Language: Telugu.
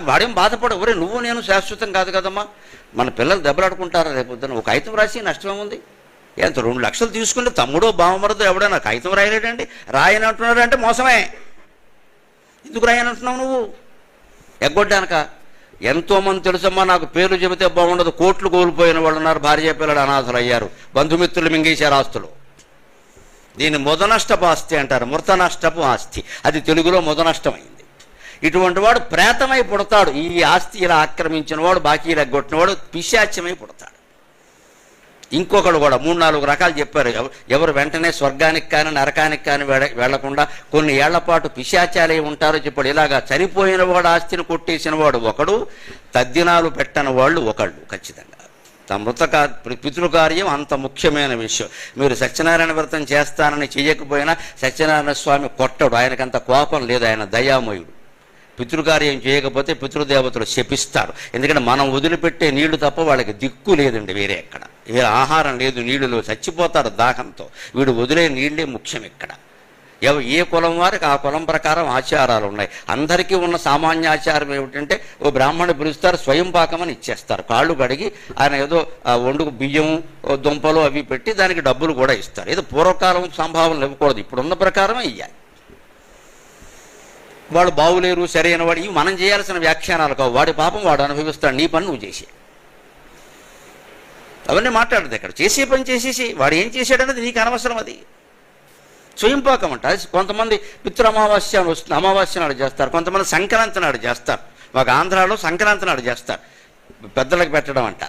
వాడేం బాధపడ ఒరే నువ్వు నేను శాశ్వతం కాదు కదమ్మా. మన పిల్లలు దెబ్బలాడుకుంటారా రేపొద్దున ఒక ఐతం రాసి నష్టమేముంది? ఎంత రెండు లక్షలు తీసుకుంటే తమ్ముడో బావమరదో ఎవడైనా కాగితం రాయలేడండి? రాయని అంటున్నాడు అంటే మోసమే. ఎందుకు రాయని అంటున్నావు నువ్వు? ఎగ్గొడ్డానక. ఎంతోమంది తెలుసమ్మా నాకు పేర్లు చెబితే బాగుండదు. కోట్లు కోల్పోయిన వాళ్ళు ఉన్నారు. భార్య పిల్లలు అనాథలు అయ్యారు బంధుమిత్రులు మింగేశారు ఆస్తులు. దీన్ని ముదనష్టపు ఆస్తి అంటారు. మృత నష్టపు ఆస్తి. అది తెలుగులో ముదనష్టమైంది. ఇటువంటి వాడు ప్రేతమై పుడతాడు. ఈ ఆస్తి ఇలా ఆక్రమించిన వాడు బాకీ ఎగ్గొట్టిన వాడు పిశాచ్యమై పుడతాడు. ఇంకొకడు కూడా మూడు నాలుగు రకాలు చెప్పారు. ఎవరు వెంటనే స్వర్గానికి కానీ నరకానికి కానీ వెళ్ళకుండా కొన్ని ఏళ్ళ పాటు పిశాచాలే ఉంటారో చెప్పాడు. ఇలాగా చనిపోయిన వాడు ఆస్తిని కొట్టేసిన వాడు ఒకడు తద్దినాలు పెట్టని వాళ్ళు ఒకళ్ళు ఖచ్చితంగా. తమ మృతకా పితృకార్యం అంత ముఖ్యమైన విషయం. మీరు సత్యనారాయణ వ్రతం చేస్తానని చేయకపోయినా సత్యనారాయణ స్వామి కొట్టడు. ఆయనకంత కోపం లేదు. ఆయన దయామయుడు. పితృకార్యం చేయకపోతే పితృదేవతలు శపిస్తారు. ఎందుకంటే మనం వదిలిపెట్టే నీళ్ళు తప్ప వాళ్ళకి దిక్కు లేదండి వేరే ఎక్కడ. వేరే ఆహారం లేదు నీళ్ళు చచ్చిపోతారు దాహంతో. వీడు వదిలే నీళ్ళే ముఖ్యం ఇక్కడ. ఎవ ఏ కులం వారికి ఆ కులం ప్రకారం ఆచారాలు ఉన్నాయి. అందరికీ ఉన్న సామాన్య ఆచారం ఏమిటంటే ఓ బ్రాహ్మణుడు పిలుస్తారు స్వయం పాకమని ఇచ్చేస్తారు. కాళ్ళు కడిగి ఆయన ఏదో వండుకు బియ్యం దుంపలు అవి పెట్టి దానికి డబ్బులు కూడా ఇస్తారు. ఏదో పూర్వకాలం సంభావనలు ఇవ్వకూడదు ఇప్పుడున్న ప్రకారమే ఇవ్వాలి వాడు బాగులేరు సరైన వాడు ఇవి మనం చేయాల్సిన వ్యాఖ్యానాలు కావు. వాడి పాపం వాడు అనుభవిస్తాడు నీ పని నువ్వు చేసి అవన్నీ మాట్లాడదు ఇక్కడ. చేసే పని చేసేసి వాడు ఏం చేశాడనేది నీకు అనవసరం అది. స్వయంపాకం అంట. కొంతమంది పిత్ర అమావాస్య వస్తుంది అమావాస్య నాడు చేస్తారు. కొంతమంది సంక్రాంతి నాడు చేస్తారు. మాకు ఆంధ్రాలో సంక్రాంతి నాడు చేస్తారు. పెద్దలకు పెట్టడం అంట.